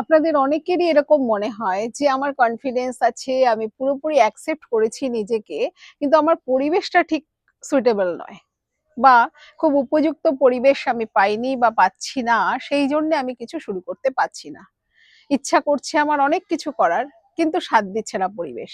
আপনাদের অনেকেরই এরকম মনে হয় যে আমার কনফিডেন্স আছে, আমি পুরোপুরি অ্যাকসেপ্ট করেছি নিজেকে, কিন্তু আমার পরিবেশটা ঠিক সুইটেবল নয় বা খুব উপযুক্ত পরিবেশ আমি পাইনি বা পাচ্ছি না, সেই জন্য আমি কিছু শুরু করতে পাচ্ছি না। ইচ্ছা করছে আমার অনেক কিছু করার, কিন্তু সাথ দিচ্ছে না পরিবেশ।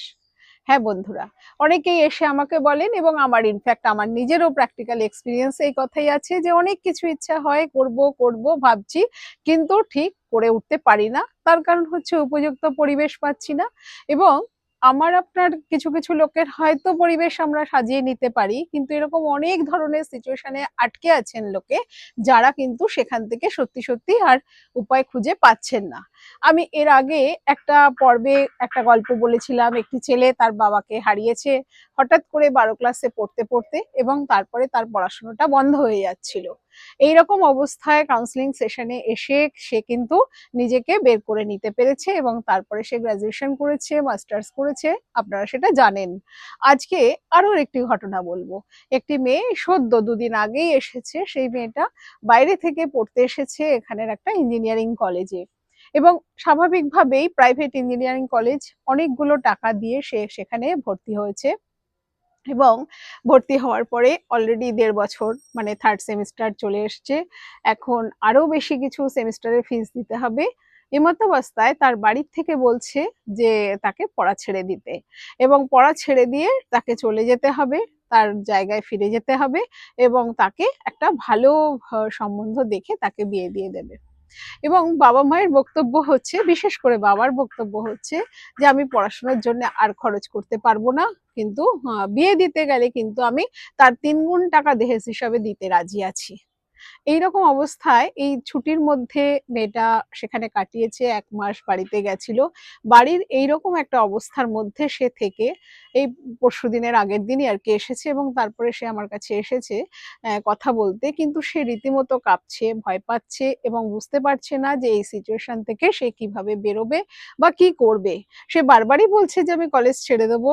হ্যাঁ বন্ধুরা, অনেকেই এসে আমাকে বলেন এবং আমার ইনফ্যাক্ট আমার নিজেরও প্র্যাকটিক্যাল এক্সপিরিয়েন্স এই কথাই আছে যে অনেক কিছু ইচ্ছা হয়, করব করব, ভাবছি কিন্তু ঠিক করে উঠতে পারি না। তার কারণ হচ্ছে উপযুক্ত পরিবেশ পাচ্ছি না এবং আমার আপনার কিছু কিছু লোকের হয়তো পরিবেশ আমরা সাজিয়ে নিতে পারি, কিন্তু এরকম অনেক ধরনের সিচুয়েশনে আটকে আছেন লোকে, যারা কিন্তু সেখান থেকে সত্যি সত্যি আর উপায় খুঁজে পাচ্ছেন না। আমি এর আগে একটা পর্বে একটা গল্প বলেছিলাম, একটি ছেলে তার বাবাকে হারিয়েছে, হঠাৎ করে বারো ক্লাসে পড়তে পড়তে এবং তারপরে তার পড়াশোনাটা বন্ধ হয়ে যাচ্ছিল। এইরকম অবস্থায় কাউন্সিলিং সেশনে এসে সে কিন্তু নিজেকে বের করে নিতে পেরেছে এবং তারপরে সে গ্রাজুয়েশন করেছে মাস্টার্স করেছে, আপনারা সেটা জানেন। আজকে আরও একটি ঘটনা বলব। একটি মেয়ে সদ্য দুদিন আগেই এসেছে, সেই মেয়েটা বাইরে থেকে পড়তে এসেছে এখানের একটা ইঞ্জিনিয়ারিং কলেজে এবং স্বাভাবিকভাবেই প্রাইভেট ইঞ্জিনিয়ারিং কলেজ অনেকগুলো টাকা দিয়ে সে সেখানে ভর্তি হয়েছে। এবং ভর্তি হওয়ার পরে অলরেডি দেড় বছর মানে থার্ড সেমিস্টার চলে এসছে। এখন আরও বেশি কিছু সেমিস্টারের ফিস দিতে হবে। এমত অবস্থায় তার বাড়ির থেকে বলছে যে তাকে পড়া ছেড়ে দিতে এবং পড়া ছেড়ে দিয়ে তাকে চলে যেতে হবে, তার জায়গায় ফিরে যেতে হবে এবং তাকে একটা ভালো সম্বন্ধ দেখে তাকে বিয়ে দিয়ে দেবে। এবং বাবা মায়ের বক্তব্য হচ্ছে, বিশেষ করে বাবার বক্তব্য হচ্ছে যে, আমি পড়াশোনার জন্য আর খরচ করতে পারব না, কিন্তু বিয়ে দিতে গেলে কিন্তু আমি তার তিন গুণ টাকা দেহেজ হিসাবে দিতে রাজি আছি। এইরকম অবস্থায় এই ছুটির মধ্যে মেয়েটা সেখানে কাটিয়েছে, এক মাস বাড়িতে গেছিল। বাড়ির এইরকম একটা অবস্থার মধ্যে সে থেকে এই পরশু দিনের আগের দিনই আর কি এসেছে এবং তারপরে সে আমার কাছে এসেছে কথা বলতে। কিন্তু সে রীতিমতো কাঁপছে, ভয় পাচ্ছে এবং বুঝতে পারছে না যে এই সিচুয়েশন থেকে সে কীভাবে বেরোবে বা কি করবে। সে বারবারই বলছে যে, আমি কলেজ ছেড়ে দেবো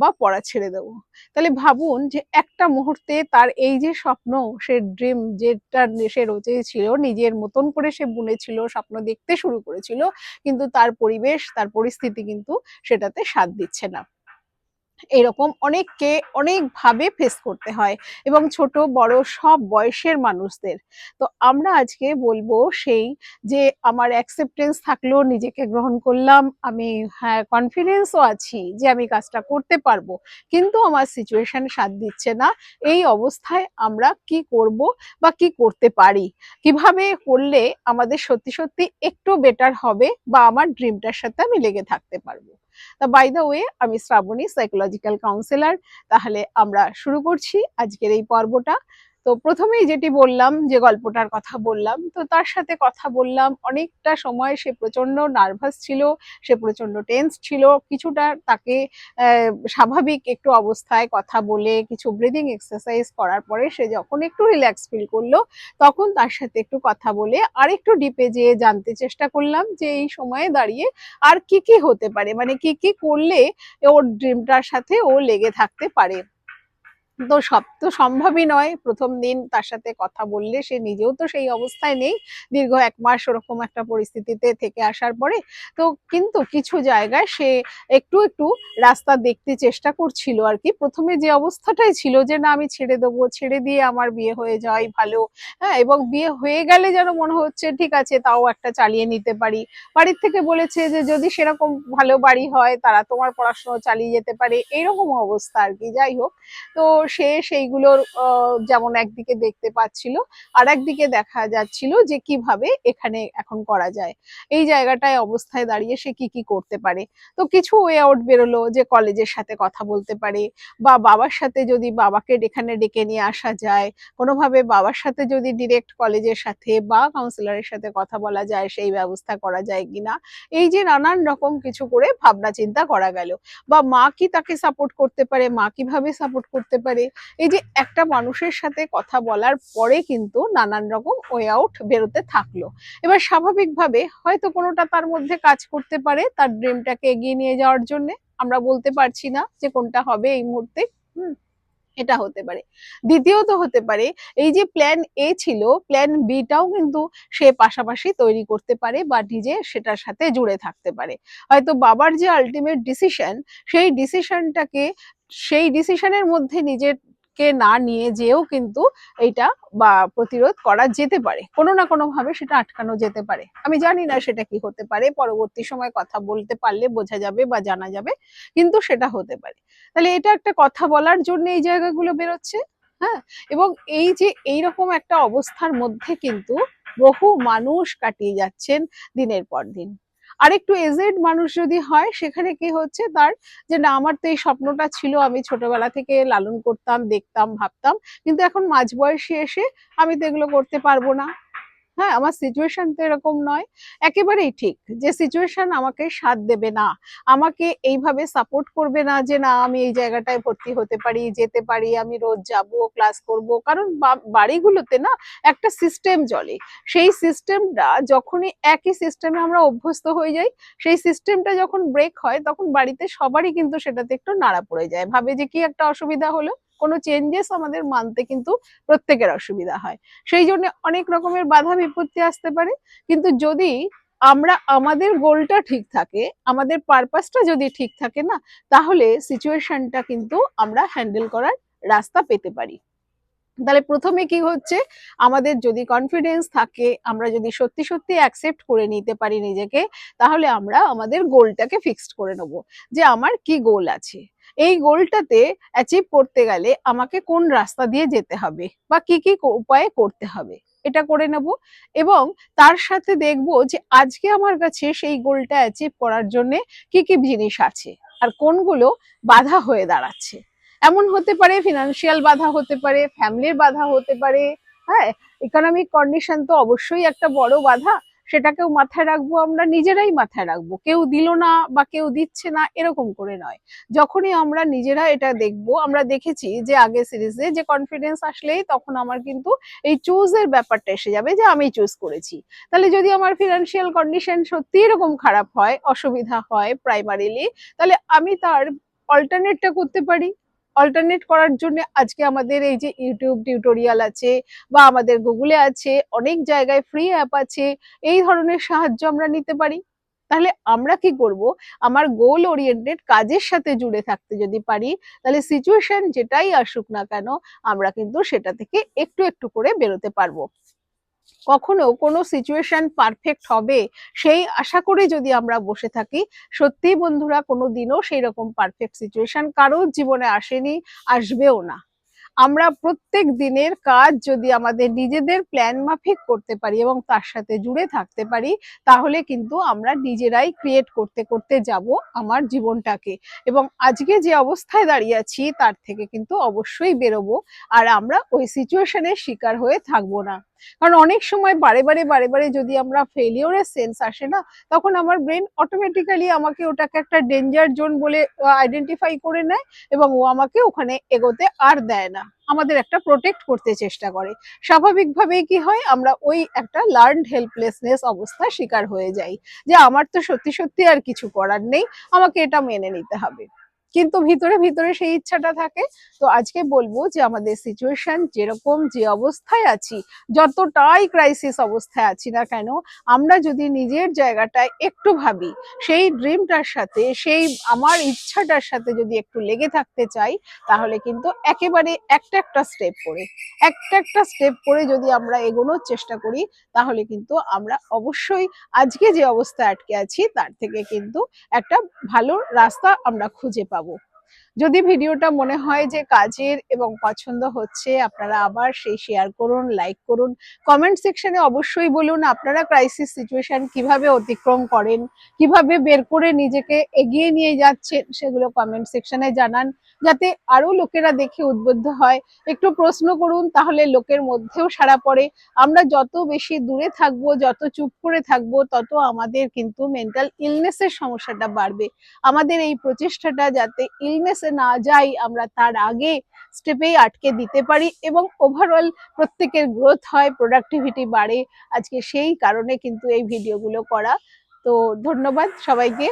বা পড়া ছেড়ে দেবো। তাহলে ভাবুন যে একটা মুহূর্তে তার এই যে স্বপ্ন, সে ড্রিম যেটা সে রচেছিল নিজের মতন করে সে বুনেছিল স্বপ্ন দেখতে শুরু করেছিল, কিন্তু তার পরিবেশ, তার পরিস্থিতি কিন্তু সেটাতে সাথ দিচ্ছে না। এরকম অনেককে অনেকভাবে ফেস করতে হয় এবং ছোট, বড় সব বয়সের মানুষদের। তো আমরা আজকে বলব সেই যে আমার অ্যাকসেপ্টেন্স থাকল, নিজেকে গ্রহণ করলাম, আমি হ্যাঁ কনফিডেন্সও আছি যে আমি কাজটা করতে পারব। কিন্তু আমার সিচুয়েশন সাথ দিচ্ছে না। এই অবস্থায় আমরা কি করব বা কি করতে পারি? কীভাবে করলে আমাদের সত্যি সত্যি একটু বেটার হবে বা আমার ড্রিমটার সাথে আমি লেগে থাকতে পারব? তা বাই দ্য ওয়ে আমি শ্রাবণী সাইকোলজিক্যাল কাউন্সিলার তাহলে আমরা শুরু করছি আজকের এই পর্বটা। তো প্রথমেই যেটি বললাম, যে গল্পটার কথা বললাম, তো তার সাথে কথা বললাম। অনেকটা সময় সে প্রচণ্ড নার্ভাস ছিল, সে প্রচণ্ড টেন্স ছিল, কিছুটা তাকে স্বাভাবিক একটু অবস্থায় কথা বলে, কিছু ব্রিদিং এক্সারসাইজ করার পরে সে যখন একটু রিল্যাক্স ফিল করল, তখন তার সাথে একটু কথা বলে আর একটু ডিপে যেয়ে জানতে চেষ্টা করলাম যে এই সময়ে দাঁড়িয়ে আর কি কি হতে পারে মানে কি কি করলে ওর ড্রিমটার সাথে ও লেগে থাকতে পারে। তো সব তো সম্ভবই নয়। প্রথম দিন তার সাথে কথা বললে সে নিজেও তো সেই অবস্থায় নেই। দীর্ঘ এক মাস ওরকম একটা পরিস্থিতিতে থেকে আসার পরে তো কিন্তু কিছু জায়গায় সে একটু একটু রাস্তা দেখতে চেষ্টা করছিল আর কি। প্রথমে যে অবস্থাটাই ছিল যে, না, আমি ছেড়ে দেবো, ছেড়ে দিয়ে আমার বিয়ে হয়ে যাওয়াই ভালো। হ্যাঁ এবং বিয়ে হয়ে গেলে যেন মনে হচ্ছে, ঠিক আছে, তাও একটা চালিয়ে নিতে পারি। বাড়ির থেকে বলেছে যে, যদি সেরকম ভালো বাড়ি হয়, তারা তোমার পড়াশোনা চালিয়ে যেতে পারে। এইরকম অবস্থা আর কি, যাই হোক। তো সে সেইগুলোর যেমন একদিকে দেখতে পাচ্ছিল আর একদিকে দেখা যাচ্ছিল যে কীভাবে এখানে এখন করা যায়। এই জায়গাটায় অবস্থায় দাঁড়িয়ে সে কি কি করতে পারে। তো কিছু ওয়ে আউট বেরোলো যে কলেজের সাথে কথা বলতে পারে, বা বাবার সাথে যদি বাবাকে এখানে ডেকে নিয়ে আসা যায়, কোনোভাবে বাবার সাথে যদি ডিরেক্ট কলেজের সাথে বা কাউন্সিলরের সাথে কথা বলা যায়, সেই ব্যবস্থা করা যায় কিনা। এই যে নানান রকম কিছু করে ভাবনা চিন্তা করা গেল। বা মা কি তাকে সাপোর্ট করতে পারে, মা কীভাবে সাপোর্ট করতে পারে এই যে একটা মানুষের সাথে কথা বলার পরে কিন্তু নানান রকম ওয়ে আউট বেরোতে থাকল। এবার স্বাভাবিকভাবে হয়তো কোনোটা তার মধ্যে কাজ করতে পারে তার ড্রিমটাকে এগিয়ে নিয়ে যাওয়ার জন্য, আমরা বলতে পারছি না যে কোনটা হবে এই মুহূর্তে এটা হতে পারে। দ্বিতীয়ত হতে পারে এই যে প্ল্যান এ ছিল প্ল্যান বিটাও কিন্তু সে পাশাপাশি তৈরি করতে পারে বা নিজে সেটার সাথে জুড়ে থাকতে পারে। হয়তো বাবার যে আলটিমেট ডিসিশন সেই ডিসিশনটাকে সেই ডিসিশনের মধ্যে নিজেকে না নিয়ে যেও কিন্তু এইটা বা প্রতিরোধ করা যেতে পারে। কোনো না কোনো ভাবে সেটা আটকানো যেতে পারে। আমি জানি না সেটা কি হতে পারে, পরবর্তী সময় কথা বলতে পারলে বোঝা যাবে বা জানা যাবে, কিন্তু সেটা হতে পারে। তাহলে এটা একটা কথা বলার জন্য এই জায়গাগুলো বেরোচ্ছে হ্যাঁ? এবং এই যে এইরকম একটা অবস্থার মধ্যে কিন্তু বহু মানুষ কাটিয়ে যাচ্ছেন দিনের পর দিন। আর একটু এজেড মানুষ যদি হয়, সেখানে কি হচ্ছে তার যে না, আমার তো এই স্বপ্নটা ছিল, আমি ছোটবেলা থেকে লালন করতাম, দেখতাম, ভাবতাম, কিন্তু এখন মাঝ বয়সে এসে আমি তো এগুলো করতে পারব না। হ্যাঁ আমার সিচুয়েশন তো এরকম নয়। একেবারেই ঠিক যে সিচুয়েশন আমাকে সাথ দেবে না। আমাকে এইভাবে সাপোর্ট করবে না যে, না, আমি এই জায়গাটায় ভর্তি হতে পারি, যেতে পারি, আমি রোজ যাব ক্লাস করব। কারণ বাড়িগুলোতে না একটা সিস্টেম চলে। সেই সিস্টেমটা যখনই একই সিস্টেমে আমরা অভ্যস্ত হয়ে যাই, সেই সিস্টেমটা যখন ব্রেক হয়, তখন বাড়িতে সবারই কিন্তু সেটাতে একটু নাড়া পড়ে যায়। ভাবে যে কি একটা অসুবিধা হলো? কোনো চেঞ্জেস আমাদের মানতে কিন্তু প্রত্যেকের অসুবিধা হয়। সেই জন্য অনেক রকমের বাধা বিপত্তি আসতে পারে। কিন্তু যদি আমরা আমাদের গোলটা ঠিক থাকে, আমাদের পারপাসটা যদি ঠিক থাকে না, তাহলে সিচুয়েশনটা কিন্তু আমরা হ্যান্ডেল করার রাস্তা পেতে পারি। তাহলে প্রথমে কি হচ্ছে? আমাদের যদি কনফিডেন্স থাকে, আমরা যদি সত্যি সত্যি অ্যাকসেপ্ট করে নিতে পারি নিজেকে, তাহলে আমরা আমাদের গোলটাকে ফিক্সড করে নেব। যে আমার কি গোল আছে? এই গোলটাতে অ্যাচিভ করতে গেলে আমাকে কোন রাস্তা দিয়ে যেতে হবে বা কি কি উপায়ে করতে হবে, এটা করে নেব। এবং তার সাথে দেখব যে আজকে আমার কাছে সেই গোলটা অ্যাচিভ করার জন্য কি কি জিনিস আছে আর কোনগুলো বাধা হয়ে দাঁড়াচ্ছে। এমন হতে পারে ফিনান্সিয়াল বাধা হতে পারে ফ্যামিলির বাধা হতে পারে হ্যাঁ ইকোনমিক কন্ডিশন তো অবশ্যই একটা বড় বাধা। সেটাকেও মাথায় রাখব, আমরা নিজেরাই মাথায় রাখব। কেউ দিল না বা কেউ দিচ্ছে না এরকম করে নয়। যখনই আমরা নিজেরা এটা দেখব, আমরা দেখেছি যে আগে সিরিজে যে কনফিডেন্স আসলেই তখন আমার কিন্তু এই চুজের ব্যাপারটা এসে যাবে যে আমি চুজ করেছি। তাহলে যদি আমার ফিনান্সিয়াল কন্ডিশন সত্যি এরকম খারাপ হয়, অসুবিধা হয় প্রাইমারিলি তাহলে আমি তার অল্টারনেটটা করতে পারি। অল্টারনেট করার জন্য আজকে আমাদের এই যে ইউটিউব টিউটোরিয়াল আছে বা আমাদের গুগলে আছে, অনেক জায়গায় ফ্রি অ্যাপ আছে, এই ধরনের সাহায্য আমরা নিতে পারি। তাহলে আমরা কি করব? আমার গোল ওরিয়েন্টেড কাজের সাথে জুড়ে থাকতে যদি পারি, তাহলে সিচুয়েশন যেটাই আসুক না কেন, আমরা কিন্তু সেটা থেকে একটু একটু করে বেরোতে পারব। কখনো কোনো সিচুয়েশন পারফেক্ট হবে, সেই আশা করে যদি আমরা বসে থাকি সত্যি বন্ধুরা কোনো দিনও সেই রকম পারফেক্ট সিচুয়েশন কারোর জীবনে আসেনি, আসবেও না। আমরা প্রত্যেক দিনের কাজ যদি আমাদের নিজেদের প্ল্যান মাফিক করতে পারি এবং তার সাথে জুড়ে থাকতে পারি, তাহলে কিন্তু আমরা নিজেরাই ক্রিয়েট করতে করতে যাব আমার জীবনটাকে। এবং আজকে যে অবস্থায় দাঁড়িয়ে আছি, তার থেকে কিন্তু অবশ্যই বেরোবো, আর আমরা ওই সিচুয়েশনের শিকার হয়ে থাকব না। কারণ অনেক সময় বারে বারে বারে বারে যদি আমরা ফেলিওরের সেন্স আসে না, তখন আমার ব্রেন অটোমেটিক্যালি আমাকে ওটাকে একটা ডেঞ্জার জোন বলে আইডেন্টিফাই করে নেয় এবং ও আমাকে ওখানে এগোতে আর দেয় না। আমাদের একটা প্রোটেক্ট করতে চেষ্টা করে। স্বাভাবিকভাবেই কি হয়, আমরা ওই একটা লার্নড হেল্পলেসনেস অবস্থার শিকার হয়ে যাই যে আমার তো সত্যি সত্যি আর কিছু করার নেই, আমাকে এটা মেনে নিতে হবে। কিন্তু ভিতরে ভিতরে সেই ইচ্ছাটা থাকে। তো আজকে বলব যে আমাদের সিচুয়েশন যেরকম যে অবস্থায় আছি, যতটাই ক্রাইসিস অবস্থায় আছি না কেন, আমরা যদি নিজের জায়গাটায় একটু ভাবি, সেই ড্রিমটার সাথে, সেই আমার ইচ্ছাটার সাথে যদি একটু লেগে থাকতে চাই, তাহলে কিন্তু একেবারে একটা একটা স্টেপ করে, একটা একটা স্টেপ করে যদি আমরা এগোনোর চেষ্টা করি, তাহলে কিন্তু আমরা অবশ্যই আজকে যে অবস্থায় আটকে আছি, তার থেকে কিন্তু একটা ভালো রাস্তা আমরা খুঁজে পাবো। খাবো যদি ভিডিওটা মনে হয় যে কাজের এবং পছন্দ হচ্ছে, আপনারা আবার সেই শেয়ার করুন লাইক করুন। কমেন্ট সেকশনে অবশ্যই বলুন আপনারা ক্রাইসিস সিচুয়েশন কীভাবে অতিক্রম করেন, কীভাবে বের করে নিজেকে এগিয়ে নিয়ে যাচ্ছেন, সেগুলো কমেন্ট সেকশনে জানান। যাতে আরও লোকেরা দেখে উদ্বুদ্ধ হয়। একটু প্রশ্ন করুন, তাহলে লোকের মধ্যেও সাড়া পড়ে। আমরা যত বেশি দূরে থাকব, যত চুপ করে থাকব, তত আমাদের কিন্তু মেন্টাল ইলনেসের সমস্যাটা বাড়বে। আমাদের এই প্রচেষ্টাটা যাতে ইলনেসে না যাই আমরা তার আগে স্টেপেই আটকে দিতে পারি এবং ওভারঅল প্রত্যেকের গ্রোথ হয় প্রোডাক্টিভিটি বাড়ে। আজকে সেই কারণে কিন্তু এই ভিডিওগুলো করা। তো ধন্যবাদ সবাইকে।